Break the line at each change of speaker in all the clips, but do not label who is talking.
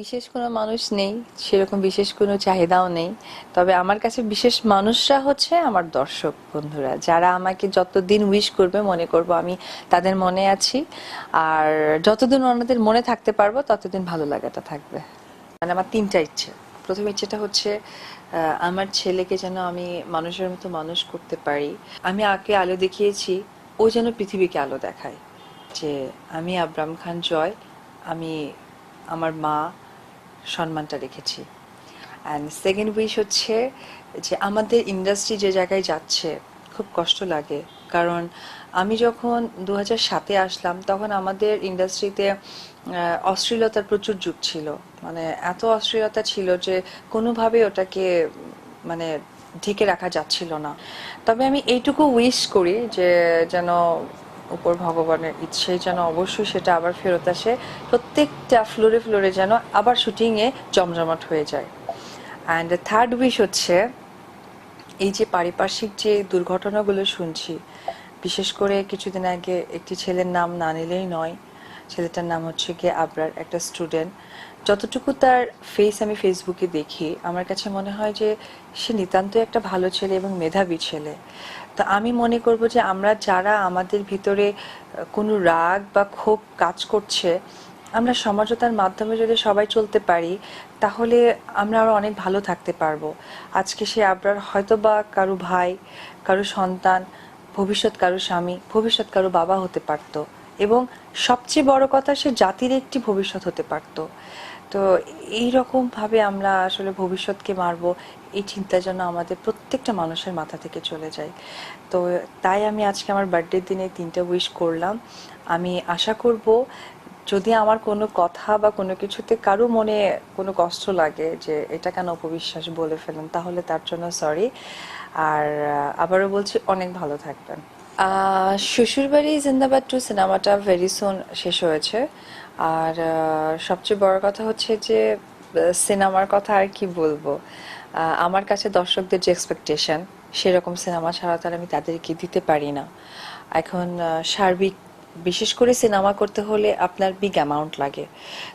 বিশেষ কোনো মানুষ নেই, সেরকম বিশেষ কোনো চাহিদাও নেই। তবে আমার কাছে বিশেষ মানুষরা হচ্ছে আমার দর্শক বন্ধুরা, যারা আমাকে যতদিন উইশ করবে মনে করব আমি তাদের মনে আছি। আর যতদিন ওনাদের মনে থাকতে পারব, ততদিন ভালো লাগাটা থাকবে। মানে আমার তিনটা ইচ্ছে। প্রথম ইচ্ছেটা হচ্ছে আমার ছেলেকে যেন আমি মানুষের মতো মানুষ করতে পারি। আমি আগে আলো দেখিয়েছি, ও যেন পৃথিবীকে আলো দেখায়। যে আমি আব্রাম খান জয়, আমি আমার মা সম্মানটা রেখেছি। অ্যান্ড সেকেন্ড উইশ হচ্ছে যে আমাদের ইন্ডাস্ট্রি যে জায়গায় যাচ্ছে, খুব কষ্ট লাগে। কারণ আমি যখন দু হাজার সাতে আসলাম, তখন আমাদের ইন্ডাস্ট্রিতে অশ্লীলতার প্রচুর যুগ ছিল। মানে এত অশ্লীলতা ছিল যে কোনোভাবে ওটাকে মানে ঢেকে রাখা যাচ্ছিল না। তবে আমি এইটুকু উইশ করি যে যেন উপর ভগবানের ইচ্ছে যেন অবশ্যই সেটা আবার ফেরত আসে। প্রত্যেকটা ফ্লোরে ফ্লোরে যেন আবার শুটিংয়ে জমজমাট হয়ে যায়। অ্যান্ড থার্ড উইশ হচ্ছে, এই যে পারিপার্শ্বিক যে দুর্ঘটনাগুলো শুনছি, বিশেষ করে কিছুদিন আগে একটি ছেলের নাম না নিলেই নয়, ছেলেটার নাম হচ্ছে গিয়ে আবরার, একটা স্টুডেন্ট যতটুকু তার ফেস আমি ফেসবুকে দেখি, আমার কাছে মনে হয় যে সে নিতান্তই একটা ভালো ছেলে এবং মেধাবী ছেলে। তো আমি মনে করব যে আমরা যারা আমাদের ভিতরে কোনো রাগ বা ক্ষোভ কাজ করছে, আমরা সমঝোতার মাধ্যমে যদি সবাই চলতে পারি, তাহলে আমরা আরও অনেক ভালো থাকতে পারব। আজকে সে আপনার হয়তো বা কারও ভাই, কারও সন্তান, ভবিষ্যৎ কারও স্বামী, ভবিষ্যৎ কারও বাবা হতে পারতো এবং সবচেয়ে বড় কথা সে জাতির একটি ভবিষ্যৎ হতে পারতো। তো এই রকম ভাবে আমরা আসলে ভবিষ্যৎকে মারবো এই চিন্তা যেন আমাদের প্রত্যেকটা মানুষের মাথা থেকে চলে যায়। তো তাই আমি আজকে আমার বার্থডের দিনে তিনটা উইশ করলাম। আমি আশা করব যদি আমার কোনো কথা বা কোনো কিছুতে কারও মনে কোনো কষ্ট লাগে যে এটা কেন অপবিশ্বাস বলে ফেলেন, তাহলে তার জন্য সরি আর আবারও বলছি, অনেক ভালো থাকবেন। শ্বশুরবাড়ি জিন্দাবাদ টু সিনেমাটা ভেরি সুন শেষ হয়েছে। আর সবচেয়ে বড় কথা হচ্ছে যে সিনেমার কথা আর কি বলব? আমার কাছে দর্শকদের যে এক্সপেকটেশন সেরকম সিনেমা ছাড়া তার আমি তাদেরকে দিতে পারি না। এখন সার্বিক, বিশেষ করে সিনেমা করতে হলে আপনার বিগ অ্যামাউন্ট লাগে।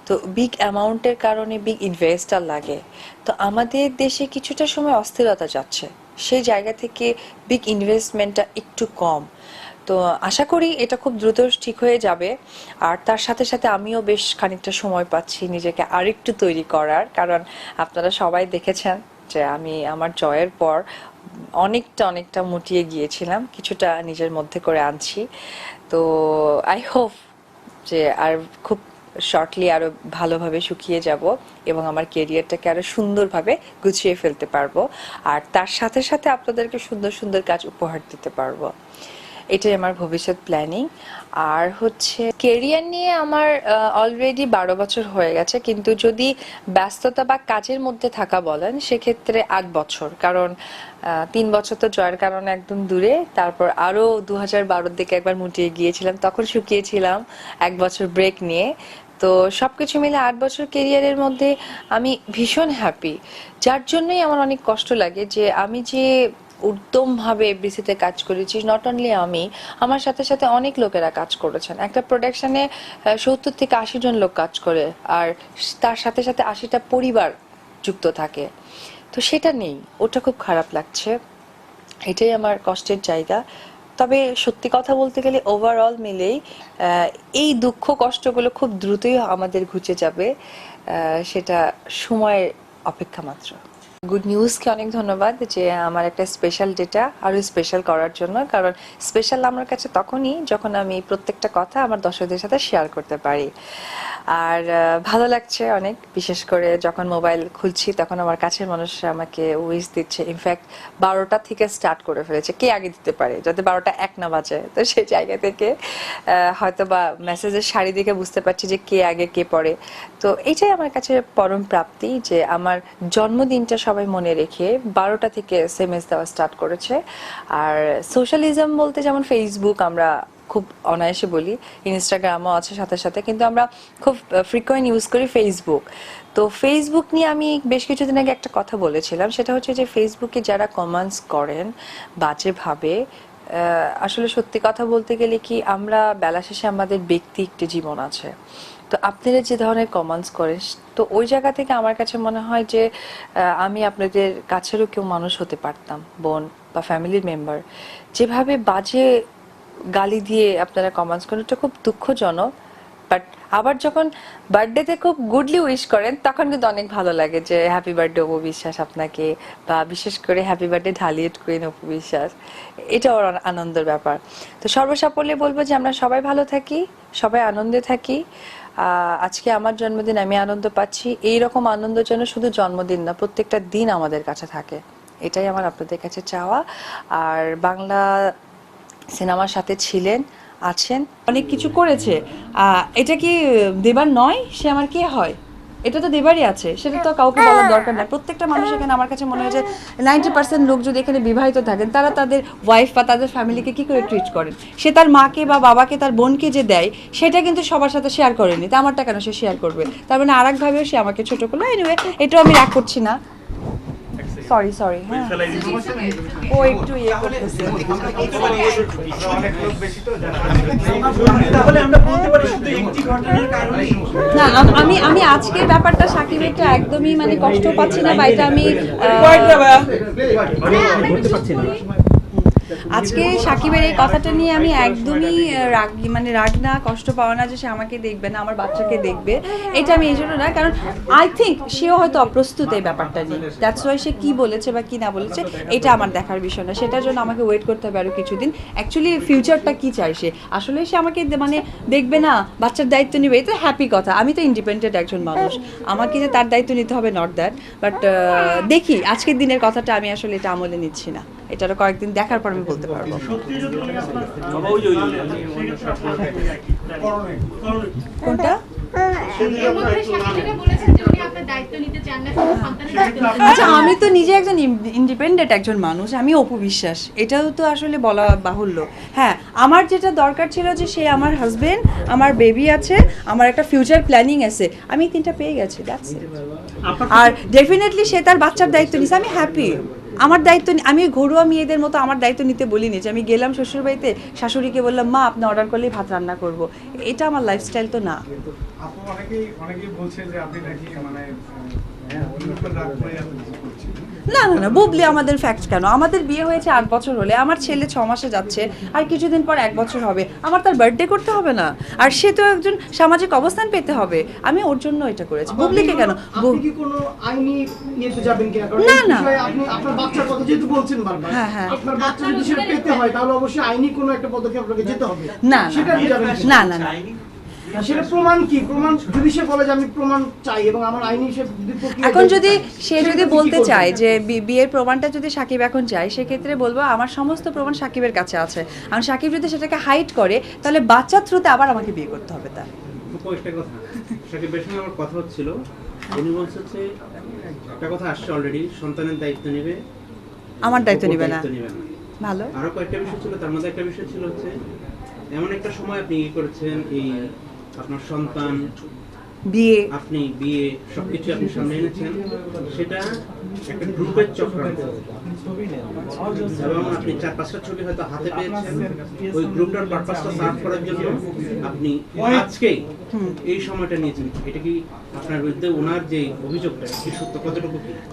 তো বিগ অ্যামাউন্টের কারণে বিগ ইনভেস্টার লাগে। তো আমাদের দেশে কিছুটা সময় অস্থিরতা যাচ্ছে। সেই জায়গা থেকে বিগ ইনভেস্টমেন্টটা একটু কম। তো আশা করি এটা খুব দ্রুত ঠিক হয়ে যাবে। আর তার সাথে সাথে আমিও বেশ খানিকটা সময় পাচ্ছি নিজেকে আরেকটু তৈরি করার। কারণ আপনারা সবাই দেখেছেন যে আমি আমার জয়ের পর অনেকটা অনেকটা মুটিয়ে গিয়েছিলাম, কিছুটা নিজের মধ্যে করে আনছি। তো আই হোপ যে আর খুব শর্টলি আরও ভালোভাবে শুকিয়ে যাব এবং আমার কেরিয়ারটাকে আরও সুন্দরভাবে গুছিয়ে ফেলতে পারব। আর তার সাথে সাথে আপনাদেরকে সুন্দর সুন্দর কাজ উপহার দিতে পারব। এটাই আমার ভবিষ্যৎ প্ল্যানিং আর হচ্ছে কেরিয়ার নিয়ে আমার অলরেডি বারো বছর হয়ে গেছে। কিন্তু যদি ব্যস্ততা বা কাজের মধ্যে থাকা বলেন, সেক্ষেত্রে আট বছর। কারণ তিন বছর তো জয়ের কারণে একদম দূরে। তারপর আরও দু হাজার বারোর দিকে একবার মুটিয়ে গিয়েছিলাম। তখন শুকিয়েছিলাম এক বছর ব্রেক নিয়ে। তো সব কিছু মিলে আট বছর কেরিয়ারের মধ্যে আমি ভীষণ হ্যাপি যার জন্যই আমার অনেক কষ্ট লাগে যে আমি যে উদ্যম ভাবে এফডিসিতে কাজ করেছি। নট অনলি আমি, আমার সাথে সাথে অনেক লোকেরা কাজ করেছেন। একটা প্রোডাকশনে সত্তর থেকে আশি জন লোক কাজ করে আর তার সাথে সাথে আশিটা পরিবার যুক্ত থাকে। তো সেটা নেই, ওটা খুব খারাপ লাগছে। এটাই আমার কষ্টের জায়গা। তবে সত্যি কথা বলতে গেলে ওভারঅল মিলেই এই দুঃখ কষ্টগুলো খুব দ্রুতই আমাদের ঘুচে যাবে সেটা সময়ের অপেক্ষা মাত্র। গুড নিউজকে অনেক ধন্যবাদ যে আমার একটা স্পেশাল ডেটা আরও স্পেশাল করার জন্য। কারণ স্পেশাল আমার কাছে তখনই যখন আমি প্রত্যেকটা কথা আমার দর্শকদের সাথে শেয়ার করতে পারি। আর ভালো লাগছে অনেক। বিশেষ করে যখন মোবাইল খুলছি তখন আমার কাছের মানুষরা আমাকে উইস দিচ্ছে। ইনফ্যাক্ট বারোটা থেকে স্টার্ট করে ফেলেছে। কে আগে দিতে পারে? যাতে বারোটা এক না বাজে। তো সেই জায়গা থেকে হয়তো বা মেসেজের শাড়ি দেখে বুঝতে পারছি যে কে আগে কে পড়ে তো এইটাই আমার কাছে পরম প্রাপ্তি যে আমার জন্মদিনটা সবাই মনে রেখে বারোটা থেকে এস দেওয়া স্টার্ট করেছে। আর সোশ্যালিজম বলতে যেমন ফেসবুক আমরা খুব অনায়াসে বলি ইনস্টাগ্রামও আছে সাথে সাথে, কিন্তু আমরা খুব ফ্রিকোয়েন্ট ইউজ করি ফেসবুক তো ফেসবুক নিয়ে আমি বেশ কিছুদিন আগে একটা কথা বলেছিলাম, সেটা হচ্ছে যে ফেসবুকে যারা কমেন্টস করেন বাজেভাবে আসলে সত্যি কথা বলতে গেলে কি আমরা বেলা শেষে আমাদের ব্যক্তি একটি জীবন আছে। তো আপনারা যে ধরনের কমেন্টস করেন তো ওই জায়গা থেকে আমার কাছে মনে হয় যে আমি আপনাদের কাছেরও কেউ মানুষ হতে পারতাম, বোন বা ফ্যামিলির মেম্বার যেভাবে বাজে গালি দিয়ে আপনারা কমেন্টস করেন, ওটা খুব দুঃখজনক। বাট আবার যখন বার্থডেতে খুব গুডলি উইশ করেন, তখন কিন্তু অনেক ভালো লাগে যে হ্যাপি বার্থডে অপু বিশ্বাস আপনাকে। বা বিশেষ করে happy birthday ঢালিয়েট queen Apu Biswas. এটা ওর আনন্দের ব্যাপার। তো সর্বসাফল্যে বলব যে, আমরা সবাই ভালো থাকি, সবাই আনন্দে থাকি। আজকে আমার জন্মদিন, আমি আনন্দ পাচ্ছি। এই রকম আনন্দ যেন শুধু জন্মদিন না, প্রত্যেকটা দিন আমাদের কাছে থাকে। এটাই আমার আপনাদের কাছে চাওয়া। আর বাংলা সিনেমার সাথে ছিলেন, আছেন।
অনেক কিছু করেছে। এটা কি দেবার নয়? সে আমার কে হয়? এটা তো দেবারই আছে, সেটা তো কাউকে বলার দরকার নাই। প্রত্যেকটা মানুষ এখানে আমার কাছে মনে হয় যে নাইনটি পার্সেন্ট লোক যদি এখানে বিবাহিত থাকেন, তারা তাদের ওয়াইফ বা তাদের ফ্যামিলিকে কি করে ট্রিট করেন? সে তার মাকে বা বাবাকে, তার বোনকে যে দেয়, সেটা কিন্তু সবার সাথে শেয়ার করেনি। তা আমারটা কেন সে শেয়ার করবে? তার মানে আর একভাবেও সে আমাকে ছোটো করল। এনিওয়ে এটাও আমি রাগ করছি না। সরি সরি হ্যাঁ। ও একটু ইয়ে করতেছে।
তাহলে আমরা বলতে পারি শুধু একটি ঘটনার কারণেই
না আমি আমি আজকের ব্যাপারটা সাকিবেরটা একদমই মানে কষ্ট পাচ্ছি না বা এটা আমি আহ,
ধরতে পারছি না
আজকে সাকিবের এই কথাটা নিয়ে আমি একদমই রাগ মানে রাগ না, কষ্ট পাওয়া না যে সে আমাকে দেখবে না, আমার বাচ্চাকে দেখবে। এটা আমি এই জন্য না, কারণ আই থিঙ্ক সেও হয়তো অপ্রস্তুত এই ব্যাপারটা নিয়ে। দ্যাটস ওয়াই সে কি বলেছে বা কি না বলেছে, এটা আমার দেখার বিষয় না। সেটার জন্য আমাকে ওয়েট করতে হবে আরও কিছুদিন। অ্যাকচুয়ালি ফিউচারটা কি চাই সে? আসলে সে আমাকে মানে দেখবে না, বাচ্চার দায়িত্ব নেবে এটা হ্যাপি কথা। আমি তো ইন্ডিপেন্ডেন্ট একজন মানুষ। আমাকে যে তার দায়িত্ব নিতে হবে নট দ্যাট বাট দেখি, আজকের দিনের কথাটা আমি আসলে এটা আমলে নিচ্ছি না। এটারও কয়েকদিন দেখার পর আমি বলতে পারব। কোনটা? আচ্ছা আমি তো নিজে একজন ইন্ডিপেন্ডেন্ট একজন মানুষ, আমি অপু বিশ্বাস। এটাও তো আসলে বলা বাহুল্য। হ্যাঁ আমার যেটা দরকার ছিল যে সে আমার হাজবেন্ড আমার বেবি আছে, আমার একটা ফিউচার প্ল্যানিং আছে। আমি তিনটা পেয়ে গেছি আর ডেফিনেটলি সে তার বাচ্চার দায়িত্ব নিছে, আমি হ্যাপি আমার দায়িত্ব আমি ঘরোয়া মেয়েদের মতো আমার দায়িত্ব নিতে বলিনি যে আমি গেলাম শ্বশুরবাড়িতে, শাশুড়িকে বললাম, মা, আপনি অর্ডার করলেই ভাত রান্না করব। এটা আমার লাইফস্টাইল তো না।
অনেকেই অনেকেই বলছে যে আপনি নাকি মানে
না না না বুবলি আমাদের ফ্যাক্ট কেন? আমাদের বিয়ে হয়েছে আট বছর হলে আমার ছেলে ছ মাসে যাচ্ছে আর কিছুদিন পর এক বছর হবে। আমার তার বার্থডে করতে হবে না? আর সে তো একজন সামাজিক অবস্থান পেতে হবে। আমি ওর জন্য এটা করেছি। বুবলিকে কেন?
আপনি
বু-
কি কোনো আইনি ইয়েতে যাবেন কিনা? কারণ
না, না।
আপনার বাচ্চার কথা যেহেতু বলছেন বারবার
হ্যাঁ, হ্যাঁ।
আপনার বাচ্চা যদি পেতে হয় তাহলে অবশ্যই আইনি কোনো একটা পদক্ষেপ আপনাকে যেতে হবে।
না
যাবেন
না না না।
সেটা প্রমাণ কি? প্রমাণ যদি সে বলে যে আমি প্রমাণ চাই এবং আমার আইনি সে
এখন যদি সে যদি বলতে চায় যে বিয়ের প্রমাণটা যদি সাকিব এখন চায় সেক্ষেত্রে বলব আমার সমস্ত প্রমাণ সাকিবের কাছে আছে। আর সাকিব যদি সেটাকে হাইড করে তাহলে বাচ্চার থ্রুতে আবার আমাকে বিয়ে করতে হবে তার।
একটা কথা। সাকিবের সঙ্গে আমার কথা হচ্ছিল। উনি বলছে হচ্ছে একটা কথা আসছে অলরেডি সন্তানের দায়িত্ব নেবে।
আমার দায়িত্ব নিবে না।
দায়িত্ব নেবে না।
ভালো।
আরও কয়েকটা বিষয় ছিল তার মধ্যে একটা বিষয় ছিল হচ্ছে এমন একটা সময় আপনি কি করেছেন এই আপনার সন্তান
বিয়ে।
আপনি বিয়ে সবকিছু আপনি সামনে এনেছেন সেটা একটা গ্রুপের চক্রান্ত। এবং আপনি চার পাঁচটা ছবি হয়তো হাতে পেয়েছেন। ওই গ্রুপটার পারপাসটা সার্ভ করার জন্য আপনি আজকে এই সময়টা নিয়েছেন এটা কি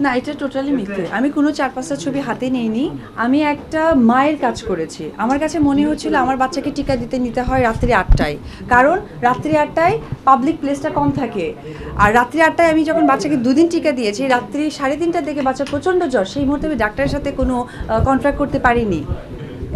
না, এটা টোটালি মিথ্যে। আমি কোনো চার পাঁচটা ছবি হাতে নিইনি। আমি একটা মায়ের কাজ করেছি। আমার কাছে মনে হচ্ছিল আমার বাচ্চাকে টিকা দিতে নিতে হয় রাত্রি আটটায়। কারণ রাত্রি আটটায় পাবলিক প্লেসটা কম থাকে। আর রাত্রি আটটায় আমি যখন বাচ্চাকে দুদিন টিকা দিয়েছি, রাত্রি সাড়ে তিনটার দিকে বাচ্চার প্রচণ্ড জ্বর। সেই মুহূর্তে আমি ডাক্তারের সাথে কোনো কন্ট্রাক্ট করতে পারিনি।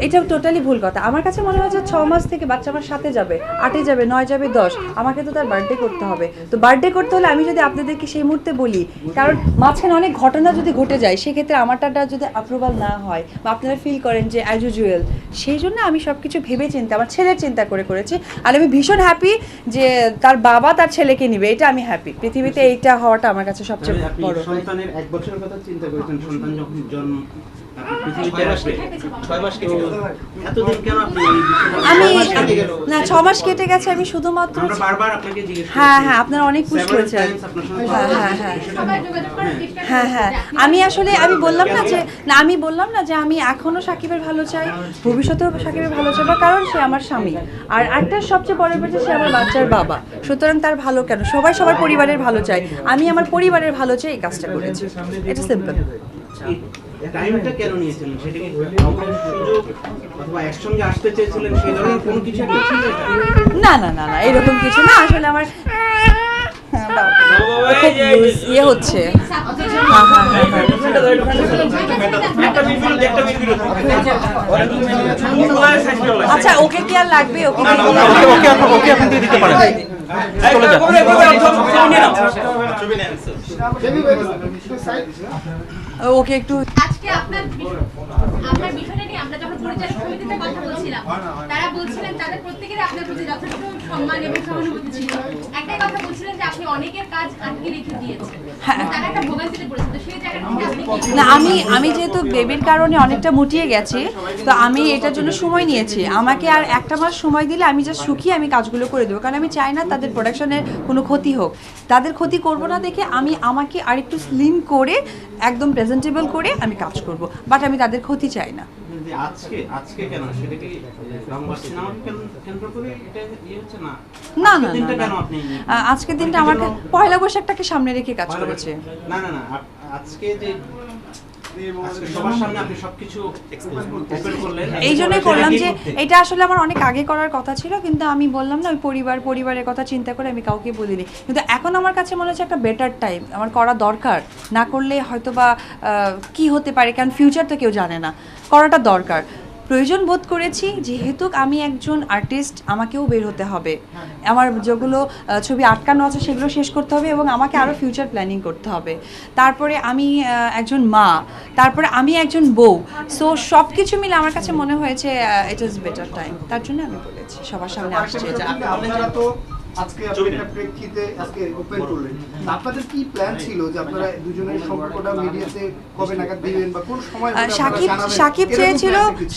এটা টোটালি ভুল কথা। আমার কাছে মনে হয় যে ছ মাস থেকে বাচ্চা আমার সাথে যাবে আটে যাবে নয় যাবে দশ। আমাকে তো তার বার্থডে করতে হবে। তো বার্থডে করতে হলে আমি যদি আপনাদেরকে সেই মুহূর্তে বলি কারণ মাঝখানে অনেক ঘটনা যদি ঘটে যায় সেক্ষেত্রে আমারটা যদি অ্যাপ্রুভাল না হয় বা আপনারা ফিল করেন যে অ্যাজ ইউজুয়াল সেই জন্য আমি সব কিছু ভেবে চিন্তা আমার ছেলের চিন্তা করে করেছি। আর আমি ভীষণ হ্যাপি যে তার বাবা তার ছেলেকে নিবে এটা আমি হ্যাপি পৃথিবীতে এইটা হওয়াটা আমার কাছে সবচেয়ে বড়।
সন্তানের এক বছরের কথা চিন্তা করেছেন সন্তান যখন জন্ম পৃথিবীতে আসবে ছয় মাস তো এতদিন কেন আপনি
আমি। না ছ মাস কেটে গেছে আমি শুধুমাত্র
বারবার আপনাকে জিজ্ঞেস
হ্যাঁ হ্যাঁ আপনারা অনেক
সঙ্গে
হ্যাঁ হ্যাঁ হ্যাঁ। হ্যাঁ হ্যাঁ আমি আসলে আমি বললাম না যে না আমি বললাম না যে আমি এখনও সাকিবের ভালো চাই ভবিষ্যতেও সাকিবের ভালো চাই বা কারণ সে আমার স্বামী। আর একটা সবচেয়ে বড় ব্যাপার সে আমার বাচ্চার বাবা। সুতরাং তার ভালো কেন? সবাই সবার পরিবারের ভালো চাই আমি আমার পরিবারের ভালো চাই এই কাজটা করেছি। এটা সিম্পল
টাইমটা কেন নিয়েছিলেন সেটা কি সুযোগ অথবা একসঙ্গে আসতে চেয়েছিলেন সেই ধরনের কোনো কিছু?
না না না না এরকম কিছু না আসলে আমার হ্যাঁ, খুব ইয়ে হচ্ছে হ্যাঁ হ্যাঁ হ্যাঁ হ্যাঁ। আচ্ছা ওকে কি আর লাগবে ওকে
ওকে আপনি ওকে আপনি দিতে পারেন চলে যান
ওকে একটু
আজকে আপনার আপনার বিষয়টা নিয়ে আমরা যখন পরিচালক সমিতিতে কথা বলছিলাম তারা বলছিলেন তাদের প্রত্যেকের আপনার প্রতি যথেষ্ট সম্মান এবং সহানুভূতি ছিল। একটাই কথা বলছিলেন যে আপনি অনেকের কাজ আটকে রেখে দিয়েছেন। তারা একটা ভোগান্তিতে পড়েছে। তো সেই জায়গাটা থেকে আপনি
না আমি আমি যেহেতু বেবির কারণে অনেকটা মুটিয়ে গেছি তো আমি এটার জন্য সময় নিয়েছি। আমাকে আর একটা মাস সময় দিলে আমি যা সুখী আমি কাজগুলো করে দেবো। কারণ আমি চাই না তাদের প্রোডাকশনের কোনো ক্ষতি হোক। তাদের ক্ষতি করব না দেখে আমি আমাকে আরেকটু স্লিম করে একদম প্রেজেন্টেবল করে আমি কাজ করব। বাট আমি তাদের ক্ষতি চাই না।
ইয়ে হচ্ছে না?
না
আজকের দিনটা
আমার
কেন
না আজকের দিনটা আমাকে পয়লা বৈশাখটাকে সামনে রেখে কাজ করেছে।
না না না আজকে যে
এই জন্যই করলাম যে এটা আসলে আমার অনেক আগে করার কথা ছিল কিন্তু আমি বললাম না ওই পরিবার পরিবারের কথা চিন্তা করে আমি কাউকে বলিনি। কিন্তু এখন আমার কাছে মনে হচ্ছে একটা বেটার টাইম আমার করা দরকার। না করলে হয়তো বা আহ, কি হতে পারে? কারণ ফিউচার তো কেউ জানে না। করাটা দরকার। প্রয়োজন বোধ করেছি, যেহেতু আমি একজন আর্টিস্ট আমাকেও বের হতে হবে। আমার যেগুলো ছবি আটকানো আছে সেগুলো শেষ করতে হবে এবং আমাকে আরও ফিউচার প্ল্যানিং করতে হবে। তারপরে আমি একজন মা, তারপরে আমি একজন বউ। সো সব কিছু মিলে আমার কাছে মনে হয়েছে ইট ইজ বেটার টাইম তার জন্য আমি বলেছি, সবার সামনে আসছে।
আপনারা আজকে প্রেক্ষিতে আজকে ওপেন করলেন। আপনাদের কি প্ল্যান ছিল যে আপনারা দুজনের সম্পর্কটা মিডিয়াতে কবে নাগাদ দিবেন বা কোন সময়
সাকিব সাকিব চেয়েছিল?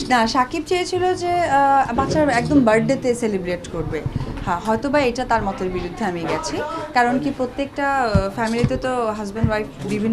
না সাকিব চেয়েছিল যে আহ, বাচ্চার একদম বার্থডেতে সেলিব্রেট করবে। হ্যাঁ হয়তো বা এটা তার মতের বিরুদ্ধে আমি গেছি। কারণ কি প্রত্যেকটা ফ্যামিলিতে তো হাজব্যান্ড ওয়াইফ বিভিন্ন